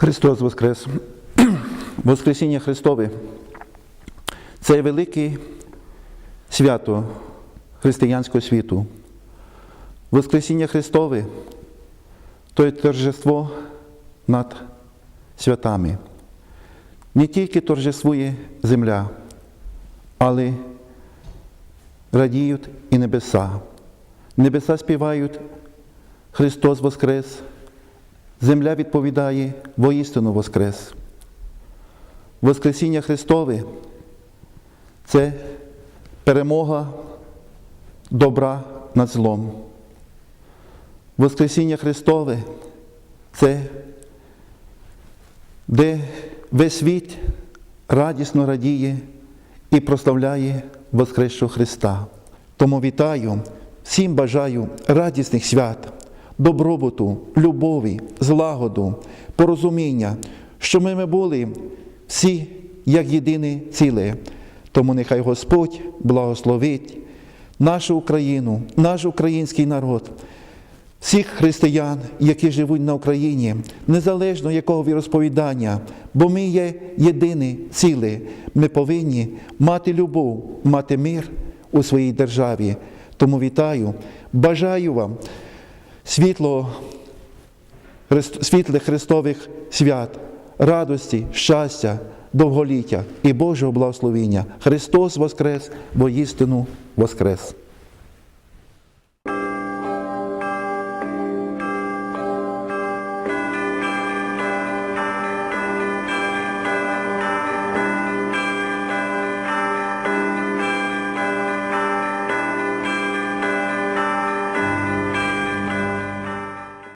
Христос Воскрес! Воскресіння Христове це велике свято християнського світу. Воскресіння Христове то є торжество над святами. Не тільки торжествує земля, але радіють і небеса. Небеса співають Христос Воскрес, земля відповідає воістину Воскрес. Воскресіння Христове це перемога добра над злом. Воскресіння Христове це де весь світ радісно радіє і прославляє Воскресшого Христа. Тому вітаю, всім бажаю радісних свят, добробуту, любові, злагоду, порозуміння, що ми були всі як єдине ціле. Тому нехай Господь благословить нашу Україну, наш український народ, всіх християн, які живуть на Україні, незалежно якого віросповідання, бо ми є єдине ціле. Ми повинні мати любов, мати мир у своїй державі. Тому вітаю, бажаю вам Христ- світлих Христових свят, радості, щастя, довголіття і Божого благословення. Христос Воскрес, бо істину Воскрес!